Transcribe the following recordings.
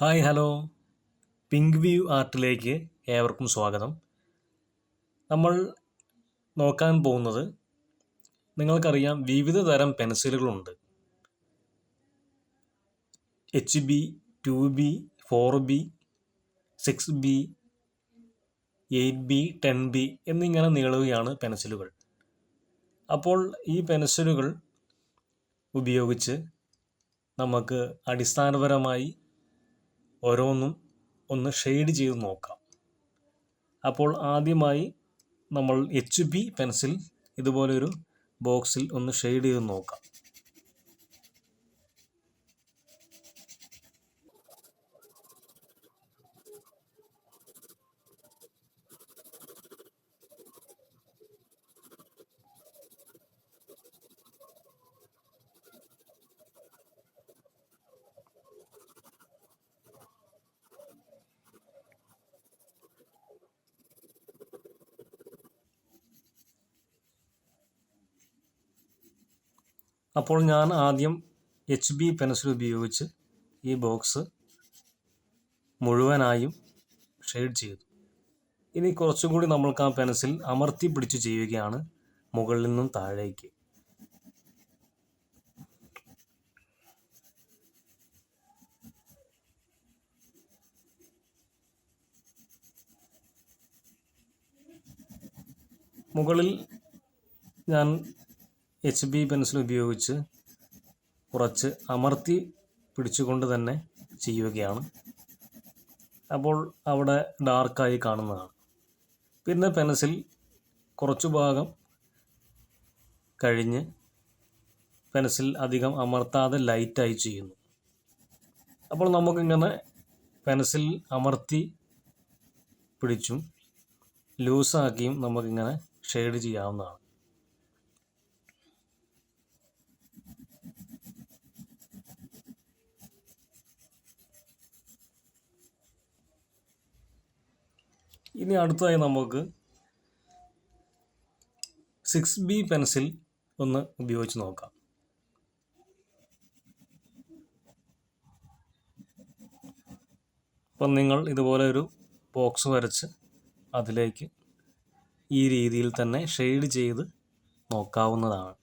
Hi hello. Pink view ആർട്ടിലേക്ക് ഏവർക്കും സ്വാഗതം. നമ്മൾ നോക്കാൻ പോകുന്നത് നിങ്ങൾക്കറിയാം വിവിധ തരം പെൻസിലുകളുണ്ട്. H B two B four B six B eight B ten B എന്നിങ്ങനെ നീളുകയാണ് പെൻസിലുകൾ. അപ്പോൾ ഈ പെൻസിലുകൾ ഉപയോഗിച്ച് നമുക്ക് അടിസ്ഥാനപരമായി ഓരോന്നും ഒന്ന് ഷെയ്ഡ് ചെയ്ത് നോക്കാം. അപ്പോൾ ആദ്യമായി നമ്മൾ എച്ച് ബി പെൻസിൽ ഇതുപോലൊരു ബോക്സിൽ ഒന്ന് ഷെയ്ഡ് ചെയ്ത് നോക്കാം. അപ്പോൾ ഞാൻ ആദ്യം എച്ച് ബി പെൻസിൽ ഉപയോഗിച്ച് ഈ ബോക്സ് മുഴുവനായും ഷെയ്ഡ് ചെയ്തു. ഇനി കുറച്ചും കൂടി നമ്മൾക്ക് ആ പെൻസിൽ അമർത്തി പിടിച്ച് ചെയ്യുകയാണ് മുകളിൽ നിന്നും താഴേക്ക്. മുകളിൽ ഞാൻ എച്ച് ബി പെൻസിൽ ഉപയോഗിച്ച് കുറച്ച് അമർത്തി പിടിച്ചുകൊണ്ട് തന്നെ ചെയ്യുകയാണ്. അപ്പോൾ അവിടെ ഡാർക്കായി കാണുന്നതാണ്. പിന്നെ പെൻസിൽ കുറച്ചു ഭാഗം കഴിഞ്ഞ് പെൻസിൽ അധികം അമർത്താതെ ലൈറ്റായി ചെയ്യുന്നു. അപ്പോൾ നമുക്കിങ്ങനെ പെൻസിൽ അമർത്തി പിടിച്ചും ലൂസാക്കിയും നമുക്കിങ്ങനെ ഷെയ്ഡ് ചെയ്യാവുന്നതാണ്. ഇനി അടുത്തതായി നമുക്ക് സിക്സ് ബി പെൻസിൽ ഒന്ന് ഉപയോഗിച്ച് നോക്കാം. അപ്പം നിങ്ങൾ ഇതുപോലെ ഒരു ബോക്സ് വരച്ച് അതിലേക്ക് ഈ രീതിയിൽ തന്നെ ഷെയ്ഡ് ചെയ്ത് നോക്കാവുന്നതാണ്.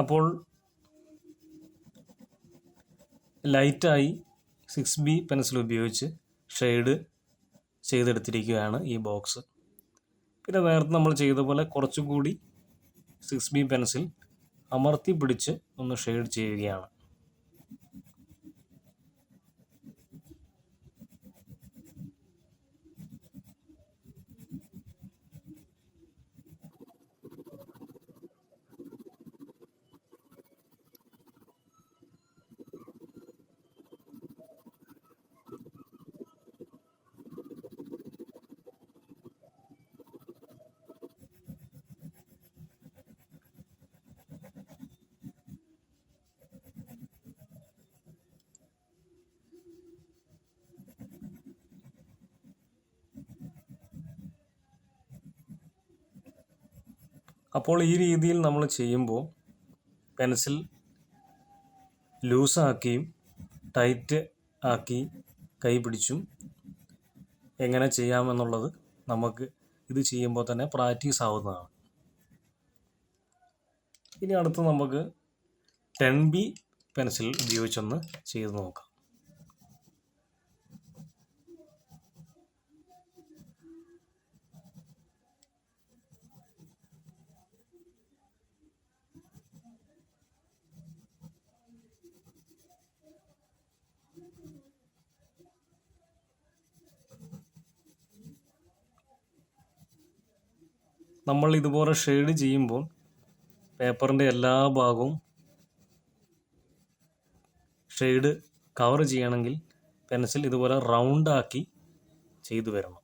അപ്പോൾ ലൈറ്റായി സിക്സ് ബി പെൻസിൽ ഉപയോഗിച്ച് ഷെയ്ഡ് ചെയ്തെടുത്തിരിക്കുകയാണ് ഈ ബോക്സ്. പിന്നെ നേരത്തെ നമ്മൾ ചെയ്ത പോലെ കുറച്ചുകൂടി സിക്സ് ബി പെൻസിൽ അമർത്തി പിടിച്ച് ഒന്ന് ഷെയ്ഡ് ചെയ്യുകയാണ്. അപ്പോൾ ഈ രീതിയിൽ നമ്മൾ ചെയ്യുമ്പോൾ പെൻസിൽ ലൂസാക്കിയും ടൈറ്റ് ആക്കി കൈ പിടിച്ചും എങ്ങനെ ചെയ്യാമെന്നുള്ളത് നമുക്ക് ഇത് ചെയ്യുമ്പോൾ തന്നെ പ്രാക്ടീസ് ആവുന്നതാണ്. ഇനി അടുത്ത് നമുക്ക് ടെൻ ബി പെൻസിൽ ഉപയോഗിച്ചൊന്ന് ചെയ്ത് നോക്കാം. നമ്മൾ ഇതുപോലെ ഷെയ്ഡ് ചെയ്യുമ്പോൾ പേപ്പറിന്റെ എല്ലാ ഭാഗവും ഷെയ്ഡ് കവർ ചെയ്യണമെങ്കിൽ പെൻസിൽ ഇതുപോലെ റൗണ്ടാക്കി ചെയ്തു വരണം.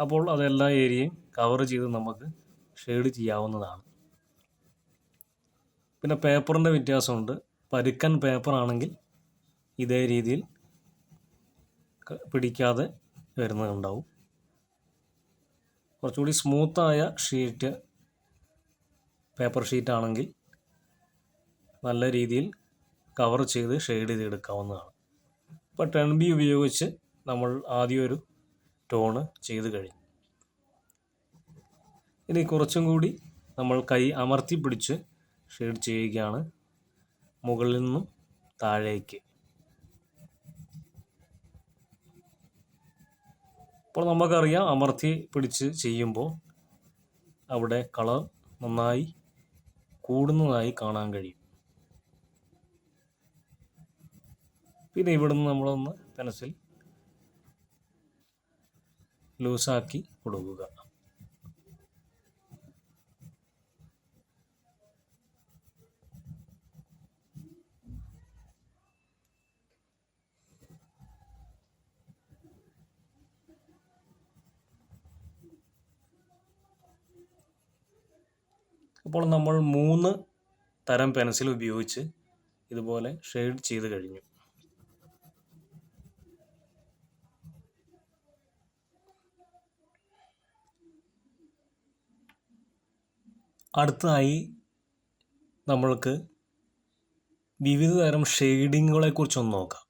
അപ്പോൾ അതെല്ലാ ഏരിയയും കവർ ചെയ്ത് നമുക്ക് ഷെയ്ഡ് ചെയ്യാവുന്നതാണ്. പിന്നെ പേപ്പറിന്റെ വ്യത്യാസമുണ്ട്. പരുക്കൻ പേപ്പറാണെങ്കിൽ ഇതേ രീതിയിൽ പിടിക്കാതെ വരുന്നുണ്ടാവും കുറച്ചുകൂടി സ്മൂത്തായ ഷീറ്റ് പേപ്പർ ഷീറ്റ് ആണെങ്കിൽ നല്ല രീതിയിൽ കവർ ചെയ്ത് ഷെയ്ഡ് ചെയ്തെടുക്കാവുന്നതാണ് ഇപ്പോൾ ടെൻ ബി ഉപയോഗിച്ച് നമ്മൾ ആദ്യം ഒരു ടോണ് ചെയ്ത് കഴിഞ്ഞു. ഇനി കുറച്ചും കൂടി നമ്മൾ കൈ അമർത്തി പിടിച്ച് ഷെയ്ഡ് ചെയ്യുകയാണ്. മുകളിൽ നിന്നും താഴേക്ക്. അപ്പോൾ നമുക്കറിയാം അമർത്തി പിടിച്ച് ചെയ്യുമ്പോൾ അവിടെ കളർ നന്നായി കൂടുന്നതായി കാണാൻ കഴിയും. പിന്നെ ഇവിടുന്ന് നമ്മളൊന്ന് പെൻസിൽ ലൂസാക്കി കൊടുക്കുക. അപ്പോൾ നമ്മൾ മൂന്ന് തരം പെൻസിൽ ഉപയോഗിച്ച് ഇതുപോലെ ഷെയ്ഡ് ചെയ്ത് കഴിഞ്ഞു. അടുത്തതായി നമ്മൾക്ക് വിവിധ തരം ഷെയ്ഡിങ്ങുകളെ കുറിച്ചൊന്ന് നോക്കാം.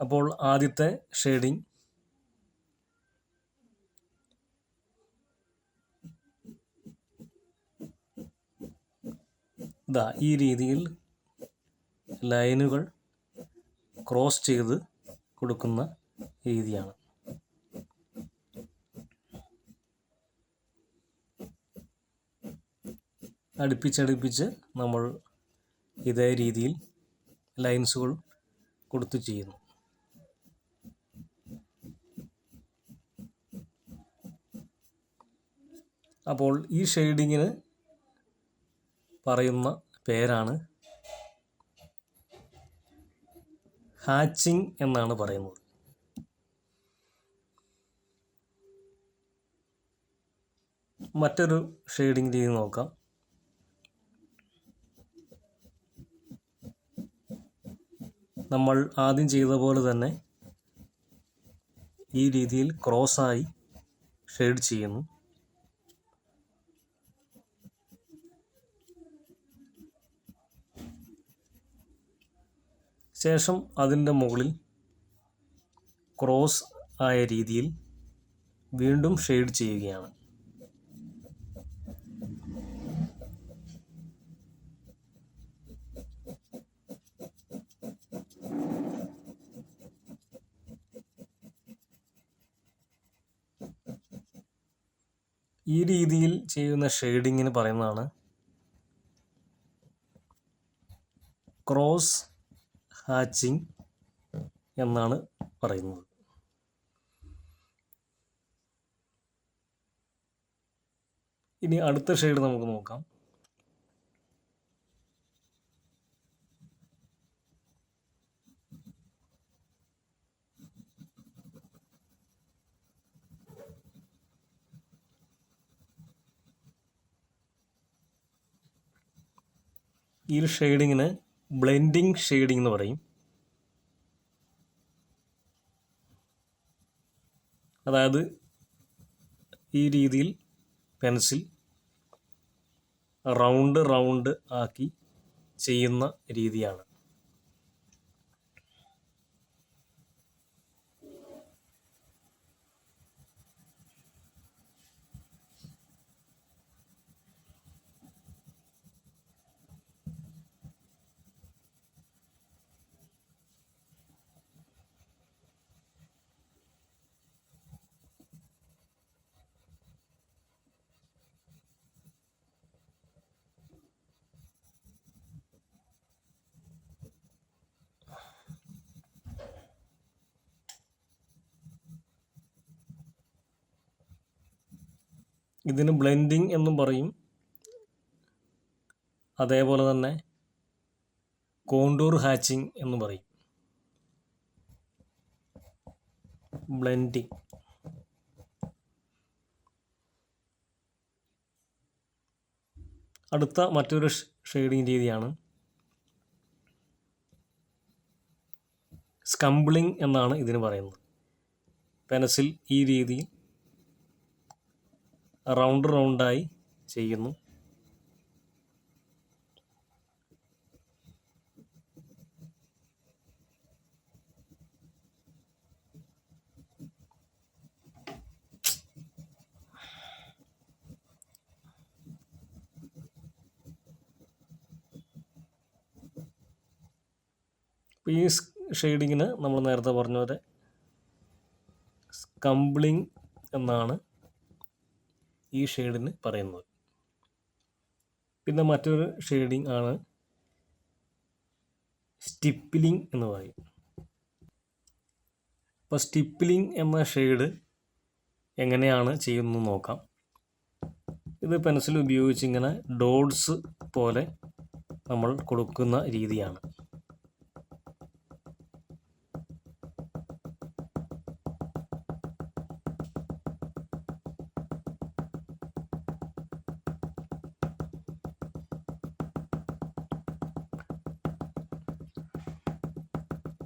അപ്പോൾ ആദ്യത്തെ ഷെയ്ഡിങ് ഇതാ ഈ രീതിയിൽ ലൈനുകൾ ക്രോസ് ചെയ്ത് കൊടുക്കുന്ന രീതിയാണ്. അടുപ്പിച്ചടുപ്പിച്ച് നമ്മൾ ഇതേ രീതിയിൽ ലൈൻസുകൾ കൊടുത്തു ചെയ്യുന്നു. അപ്പോൾ ഈ ഷെയ്ഡിങ്ങിന് പറയുന്ന പേരാണ് ഹാച്ചിങ് എന്നാണ് പറയുന്നത്. മറ്റൊരു ഷെയ്ഡിങ് രീതി നോക്കാം. നമ്മൾ ആദ്യം ചെയ്ത പോലെ തന്നെ ഈ രീതിയിൽ ക്രോസായി ഷെയ്ഡ് ചെയ്യുന്നു. ശേഷം അതിന്റെ മുകളിൽ ക്രോസ് ആയ രീതിയിൽ വീണ്ടും ഷെയ്ഡ് ചെയ്യുകയാണ്. ഈ രീതിയിൽ ചെയ്യുന്ന ഷെയ്ഡിങ്ങിന് പറയുന്നതാണ് ക്രോസ് ഹാച്ചിങ് എന്നാണ് പറയുന്നത്. ഇനി അടുത്ത ഷെയ്ഡ് നമുക്ക് നോക്കാം. ഈ ഒരു ഷെയ്ഡിങ്ങിന് ബ്ലെൻഡിങ് ഷെയ്ഡിങ് എന്ന് പറയും. അതായത് ഈ രീതിയിൽ പെൻസിൽ റൗണ്ട് റൗണ്ട് ആക്കി ചെയ്യുന്ന രീതിയാണ്. ഇതിന് ബ്ലെൻഡിങ് എന്നും പറയും. അതേപോലെ തന്നെ കോണ്ടൂർ ഹാച്ചിങ് എന്നും പറയും. ബ്ലെൻഡിങ്. അടുത്ത മറ്റൊരു ഷെയ്ഡിങ് രീതിയാണ് സ്കംബിളിംഗ് എന്നാണ് ഇതിന് പറയുന്നത്. പെനസിൽ ഈ രീതിയിൽ റൗണ്ട് റൗണ്ടായി ചെയ്യുന്നു. ഈ ഷെയ്ഡിങ്ങിന് നമ്മൾ നേരത്തെ പറഞ്ഞ പോലെ സ്കംബ്ലിങ് എന്നാണ് ഈ ഷെയ്ഡിന് പറയുന്നത്. പിന്നെ മറ്റൊരു ഷെയ്ഡിങ് ആണ് സ്റ്റിപ്പിലിംഗ് എന്ന് പറയും. അപ്പോൾ സ്റ്റിപ്പിലിംഗ് എന്ന ഷെയ്ഡ് എങ്ങനെയാണ് ചെയ്യുന്നത് നോക്കാം. ഇത് പെൻസിൽ ഉപയോഗിച്ച് ഇങ്ങനെ ഡോട്ട്സ് പോലെ നമ്മൾ കൊടുക്കുന്ന രീതിയാണ്.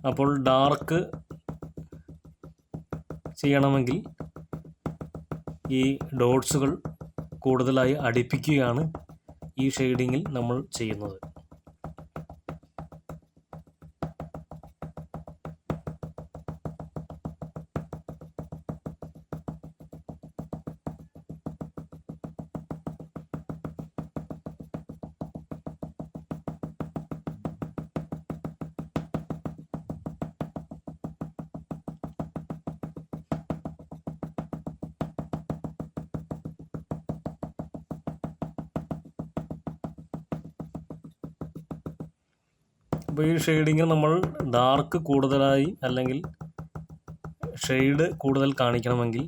അപ്പോൾ ഡാർക്ക് ചെയ്യണമെങ്കിൽ ഈ ഡോട്ട്സുകൾ കൂടുതലായി അടുപ്പിക്കുകയാണ് ഈ ഷെയ്ഡിങ്ങിൽ നമ്മൾ ചെയ്യുന്നത്. അപ്പോൾ ഈ ഷെയ്ഡിങ്ങിൽ നമ്മൾ ഡാർക്ക് കൂടുതലായി അല്ലെങ്കിൽ ഷെയ്ഡ് കൂടുതൽ കാണിക്കണമെങ്കിൽ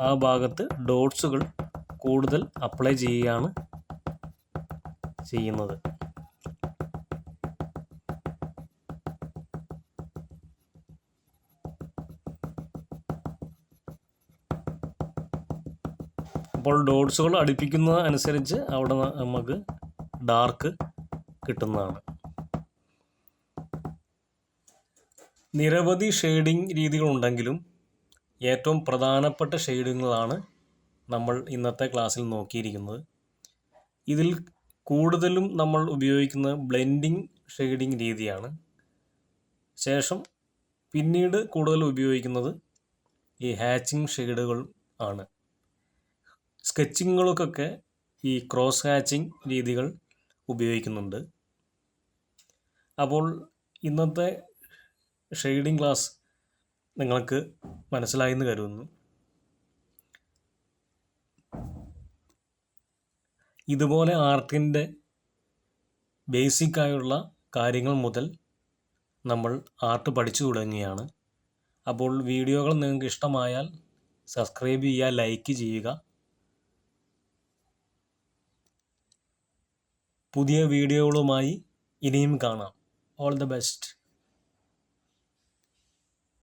ആ ഭാഗത്ത് ഡോട്ട്സുകൾ കൂടുതൽ അപ്ലൈ ചെയ്യുകയാണ് ചെയ്യുന്നത്. അപ്പോൾ ഡോട്ട്സുകൾ അടുപ്പിക്കുന്നത് അനുസരിച്ച് അവിടെ നമുക്ക് ഡാർക്ക് കിട്ടുന്നതാണ്. നിരവധി ഷെയ്ഡിങ് രീതികളുണ്ടെങ്കിലും ഏറ്റവും പ്രധാനപ്പെട്ട ഷെയ്ഡിങ്ങുകളാണ് നമ്മൾ ഇന്നത്തെ ക്ലാസ്സിൽ നോക്കിയിരിക്കുന്നത്. ഇതിൽ കൂടുതലും നമ്മൾ ഉപയോഗിക്കുന്നത് ബ്ലെൻഡിങ് ഷെയ്ഡിങ് രീതിയാണ്. ശേഷം പിന്നീട് കൂടുതൽ ഉപയോഗിക്കുന്നത് ഈ ഹാച്ചിങ് ഷെയ്ഡുകൾ ആണ്. സ്കെച്ചിങ്ങുകൾക്കൊക്കെ ഈ ക്രോസ് ഹാച്ചിങ് രീതികൾ ഉപയോഗിക്കുന്നുണ്ട്. അപ്പോൾ ഇന്നത്തെ ഷെയ്ഡിങ് ക്ലാസ് നിങ്ങൾക്ക് മനസ്സിലായി എന്ന് കരുതുന്നു. ഇതുപോലെ ആർട്ടിന്റെ ബേസിക്കായുള്ള കാര്യങ്ങൾ മുതൽ നമ്മൾ ആർട്ട് പഠിച്ചു തുടങ്ങുകയാണ് അപ്പോൾ വീഡിയോകൾ നിങ്ങൾക്ക് ഇഷ്ടമായാൽ സബ്സ്ക്രൈബ് ചെയ്യുക ലൈക്ക് ചെയ്യുക. പുതിയ വീഡിയോകളുമായി ഇനിയും കാണാം. All the best